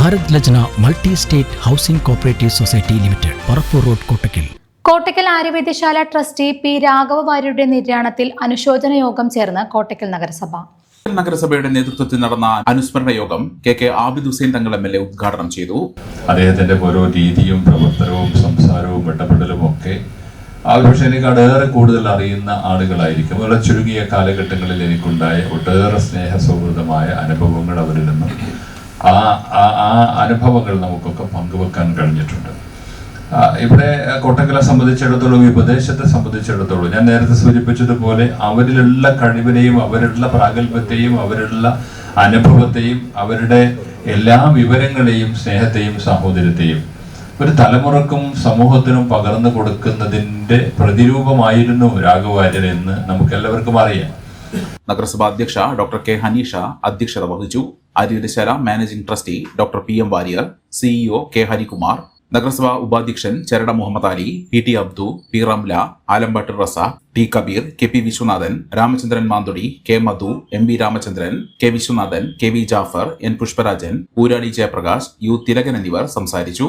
Bharat Lajna multi state housing cooperative society limited Parappur road Kottakkal. Kottakkal Aryavaidyasala trustee P Raghava വാര്യരുടെ നിര്യാണത്തിൽ അനുശോചന യോഗം ചേർന്ന് കോട്ടക്കൽ നഗരസഭ. നഗരസഭയുടെ നേതൃത്വത്തിൽ നടന്ന അനുസ്മരണ യോഗം K K Abid Hussain Thangal M L A ഉദ്ഘാടനം ചെയ്തു. അദ്ദേഹത്തിന്റെ ഓരോ രീതിയും പ്രവർത്തനവും സംസാരവും ഇടപെടലും ഒക്കെ ആ ഒരു പക്ഷേ എനിക്ക് അടേറെ കൂടുതൽ അറിയുന്ന ആളുകളായിരിക്കും. വളരെ ചുരുങ്ങിയ കാലഘട്ടങ്ങളിൽ എനിക്കുണ്ടായ ഒട്ടേറെ സ്നേഹ സൗഹൃദമായ അനുഭവങ്ങൾ അവരിൽ നിന്നും ആ ആ- അനുഭവങ്ങൾ നമുക്കൊക്കെ പങ്കുവെക്കാൻ കഴിഞ്ഞിട്ടുണ്ട്. ഇവിടെ കോട്ടക്കലെ സംബന്ധിച്ചിടത്തോളം ഈ പ്രദേശത്തെ സംബന്ധിച്ചിടത്തോളം ഞാൻ നേരത്തെ സൂചിപ്പിച്ചതുപോലെ അവരിലുള്ള കഴിവിനെയും അവരുള്ള പ്രാഗൽഭ്യത്തെയും അവരുള്ള അനുഭവത്തെയും അവരുടെ എല്ലാ വിവരങ്ങളെയും സ്നേഹത്തെയും സാഹോദര്യത്തെയും ഒരു തലമുറക്കും സമൂഹത്തിനും പകർന്നു കൊടുക്കുന്നതിന്റെ പ്രതിരൂപമായിരുന്നു രാഘവാര്യർ എന്ന് നമുക്ക് എല്ലാവർക്കും അറിയാം. നഗരസഭ അധ്യക്ഷ ഡോക്ടർ കെ ഹനീഷ അധ്യക്ഷത വഹിച്ചു. Aryavaidyasala managing trustee doctor P M Warrier CEO K Harikumar നഗരസഭാ ഉപാധ്യക്ഷൻ Charada Muhammad Ali P T Abdu P Ramla Alampattu Rasa T Kabeer K P Viswanathan Ramachandran Manthudi K Madhu M V Ramachandran K Viswanathan K V Jafar N Pushparajan Uradi Jayaprakash U Thilakan എന്നിവർ സംസാരിച്ചു.